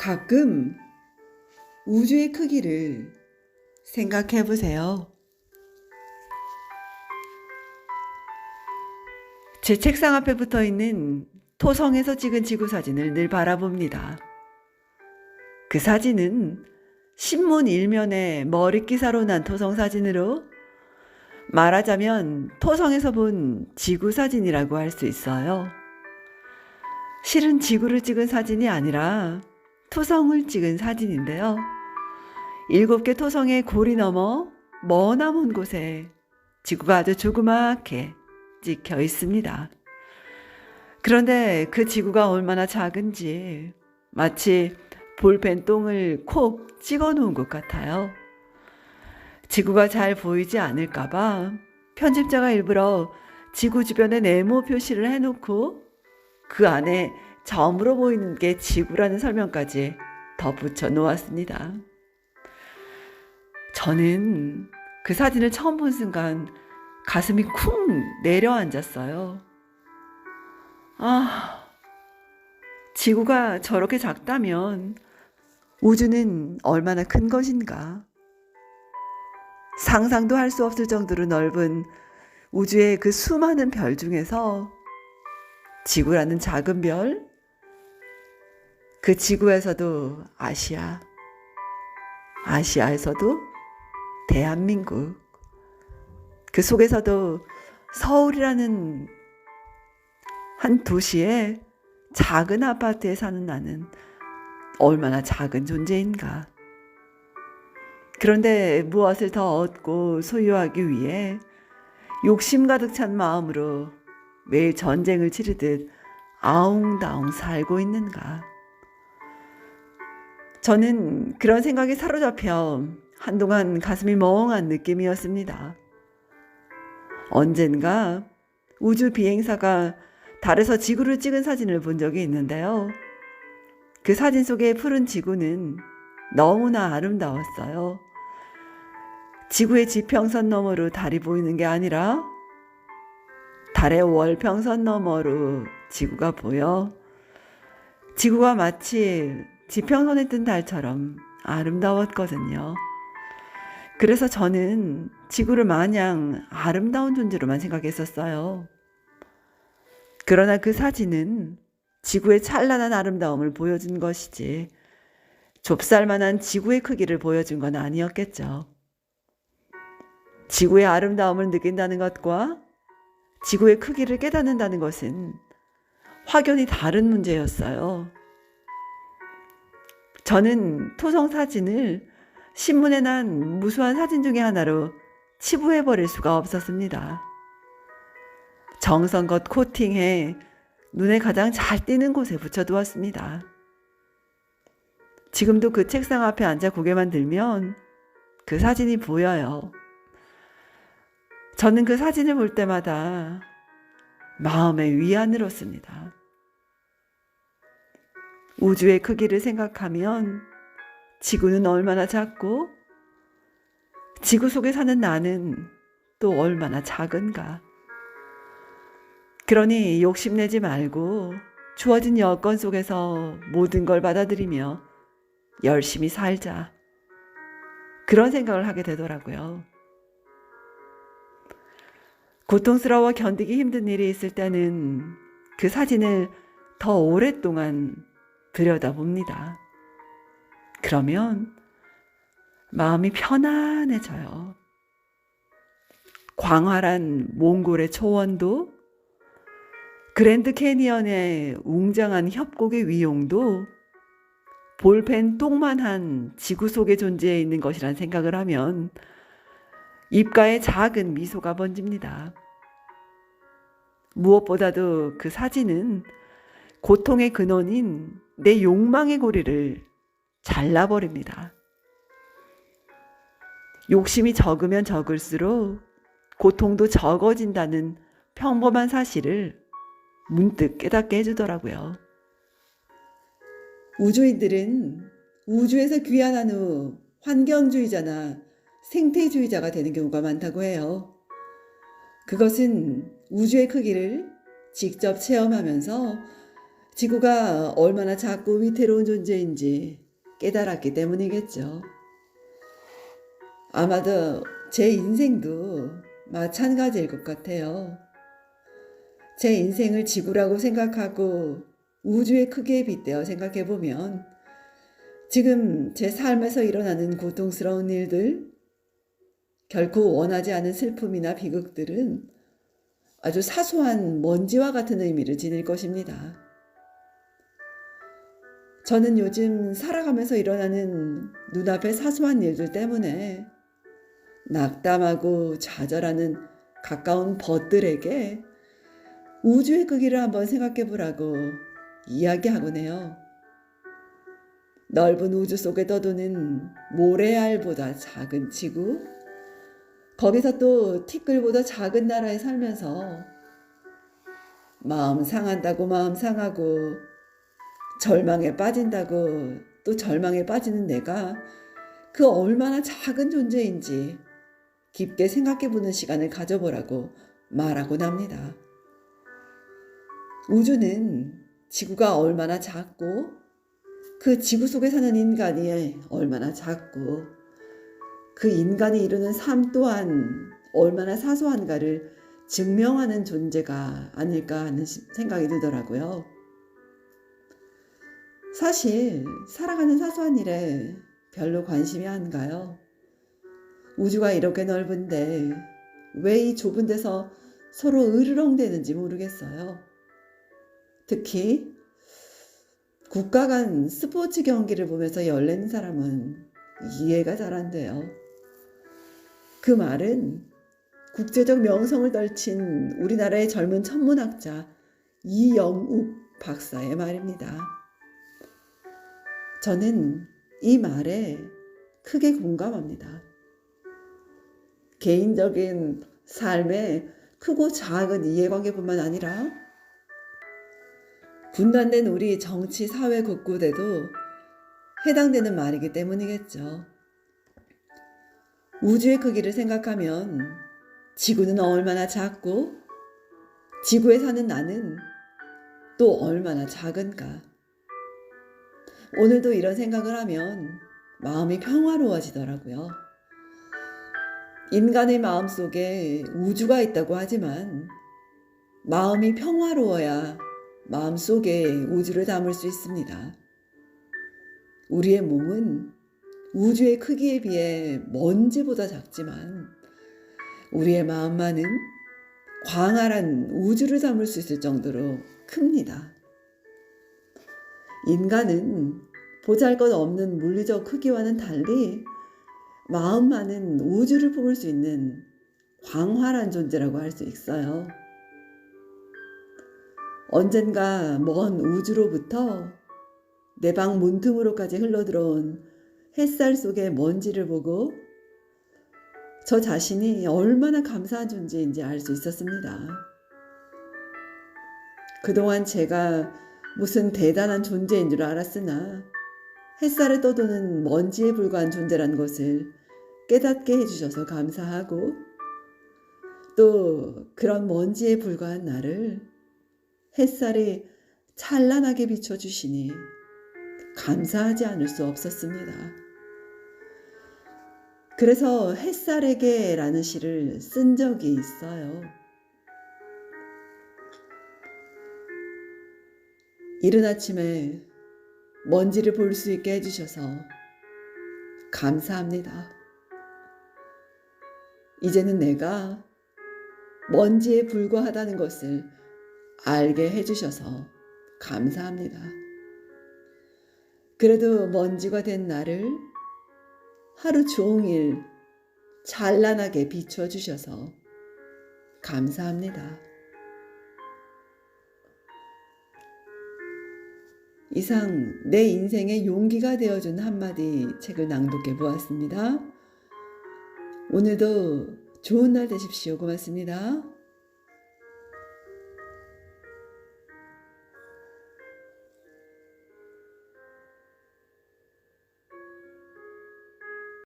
가끔 우주의 크기를 생각해 보세요. 제 책상 앞에 붙어 있는 토성에서 찍은 지구 사진을 늘 바라봅니다. 그 사진은 신문 일면에 머리 기사로 난 토성 사진으로 말하자면 토성에서 본 지구 사진이라고 할 수 있어요. 실은 지구를 찍은 사진이 아니라 토성을 찍은 사진인데요. 일곱 개 토성의 고리 너머 머나먼 곳에 지구가 아주 조그맣게 찍혀 있습니다. 그런데 그 지구가 얼마나 작은지 마치 볼펜 똥을 콕 찍어 놓은 것 같아요. 지구가 잘 보이지 않을까봐 편집자가 일부러 지구 주변에 네모 표시를 해놓고 그 안에 점으로 보이는 게 지구라는 설명까지 덧붙여 놓았습니다. 저는 그 사진을 처음 본 순간 가슴이 쿵 내려앉았어요. 아, 지구가 저렇게 작다면 우주는 얼마나 큰 것인가. 상상도 할 수 없을 정도로 넓은 우주의 그 수많은 별 중에서 지구라는 작은 별, 그 지구에서도 아시아, 아시아에서도 대한민국, 그 속에서도 서울이라는 한 도시에 작은 아파트에 사는 나는 얼마나 작은 존재인가. 그런데 무엇을 더 얻고 소유하기 위해 욕심 가득 찬 마음으로 매일 전쟁을 치르듯 아웅다웅 살고 있는가. 저는 그런 생각에 사로잡혀 한동안 가슴이 멍한 느낌이었습니다. 언젠가 우주 비행사가 달에서 지구를 찍은 사진을 본 적이 있는데요. 그 사진 속의 푸른 지구는 너무나 아름다웠어요. 지구의 지평선 너머로 달이 보이는 게 아니라 달의 월평선 너머로 지구가 보여 지구가 마치 지평선에 뜬 달처럼 아름다웠거든요. 그래서 저는 지구를 마냥 아름다운 존재로만 생각했었어요. 그러나 그 사진은 지구의 찬란한 아름다움을 보여준 것이지 좁쌀만한 지구의 크기를 보여준 건 아니었겠죠. 지구의 아름다움을 느낀다는 것과 지구의 크기를 깨닫는다는 것은 확연히 다른 문제였어요. 저는 토성 사진을 신문에 난 무수한 사진 중의 하나로 치부해 버릴 수가 없었습니다. 정성껏 코팅해 눈에 가장 잘 띄는 곳에 붙여두었습니다. 지금도 그 책상 앞에 앉아 고개만 들면 그 사진이 보여요. 저는 그 사진을 볼 때마다 마음의 위안을 얻습니다. 우주의 크기를 생각하면 지구는 얼마나 작고 지구 속에 사는 나는 또 얼마나 작은가. 그러니 욕심내지 말고 주어진 여건 속에서 모든 걸 받아들이며 열심히 살자. 그런 생각을 하게 되더라고요. 고통스러워 견디기 힘든 일이 있을 때는 그 사진을 더 오랫동안 들여다봅니다. 그러면 마음이 편안해져요. 광활한 몽골의 초원도 그랜드 캐니언의 웅장한 협곡의 위용도 볼펜 똥만한 지구 속에 존재해 있는 것이란 생각을 하면 입가에 작은 미소가 번집니다. 무엇보다도 그 사진은 고통의 근원인 내 욕망의 고리를 잘라버립니다. 욕심이 적으면 적을수록 고통도 적어진다는 평범한 사실을 문득 깨닫게 해주더라고요. 우주인들은 우주에서 귀환한 후 환경주의자나 생태주의자가 되는 경우가 많다고 해요. 그것은 우주의 크기를 직접 체험하면서 지구가 얼마나 작고 위태로운 존재인지 깨달았기 때문이겠죠. 아마도 제 인생도 마찬가지일 것 같아요. 제 인생을 지구라고 생각하고 우주의 크기에 빗대어 생각해 보면 지금 제 삶에서 일어나는 고통스러운 일들, 결코 원하지 않은 슬픔이나 비극들은 아주 사소한 먼지와 같은 의미를 지닐 것입니다. 저는 요즘 살아가면서 일어나는 눈앞의 사소한 일들 때문에 낙담하고 좌절하는 가까운 벗들에게 우주의 크기를 한번 생각해 보라고 이야기하곤 해요. 넓은 우주 속에 떠도는 모래알보다 작은 지구, 거기서 또 티끌보다 작은 나라에 살면서 마음 상한다고 마음 상하고 절망에 빠진다고 또 절망에 빠지는 내가 그 얼마나 작은 존재인지 깊게 생각해 보는 시간을 가져보라고 말하곤 합니다. 우주는 지구가 얼마나 작고 그 지구 속에 사는 인간이 얼마나 작고 그 인간이 이루는 삶 또한 얼마나 사소한가를 증명하는 존재가 아닐까 하는 시- 생각이 들더라고요. 사실 살아가는 사소한 일에 별로 관심이 안 가요. 우주가 이렇게 넓은데 왜 이 좁은 데서 서로 으르렁대는지 모르겠어요. 특히 국가 간 스포츠 경기를 보면서 열내는 사람은 이해가 잘 안 돼요. 그 말은 국제적 명성을 떨친 우리나라의 젊은 천문학자 이영욱 박사의 말입니다. 저는 이 말에 크게 공감합니다. 개인적인 삶의 크고 작은 이해관계뿐만 아니라 분단된 우리 정치 사회 곳곳에도 해당되는 말이기 때문이겠죠. 우주의 크기를 생각하면 지구는 얼마나 작고 지구에 사는 나는 또 얼마나 작은가. 오늘도 이런 생각을 하면 마음이 평화로워지더라고요. 인간의 마음 속에 우주가 있다고 하지만 마음이 평화로워야 마음 속에 우주를 담을 수 있습니다. 우리의 몸은 우주의 크기에 비해 먼지보다 작지만 우리의 마음만은 광활한 우주를 담을 수 있을 정도로 큽니다. 인간은 보잘 것 없는 물리적 크기와는 달리 마음만은 우주를 품을 수 있는 광활한 존재라고 할 수 있어요. 언젠가 먼 우주로부터 내 방 문틈으로까지 흘러들어온 햇살 속의 먼지를 보고 저 자신이 얼마나 감사한 존재인지 알 수 있었습니다. 그동안 제가 무슨 대단한 존재인 줄 알았으나 햇살에 떠도는 먼지에 불과한 존재란 것을 깨닫게 해주셔서 감사하고 또 그런 먼지에 불과한 나를 햇살이 찬란하게 비춰주시니 감사하지 않을 수 없었습니다. 그래서 햇살에게 라는 시를 쓴 적이 있어요. 이른 아침에 먼지를 볼 수 있게 해주셔서 감사합니다. 이제는 내가 먼지에 불과하다는 것을 알게 해주셔서 감사합니다. 그래도 먼지가 된 나를 하루 종일 찬란하게 비춰주셔서 감사합니다. 이상 내 인생의 용기가 되어준 한마디 책을 낭독해 보았습니다. 오늘도 좋은 날 되십시오. 고맙습니다.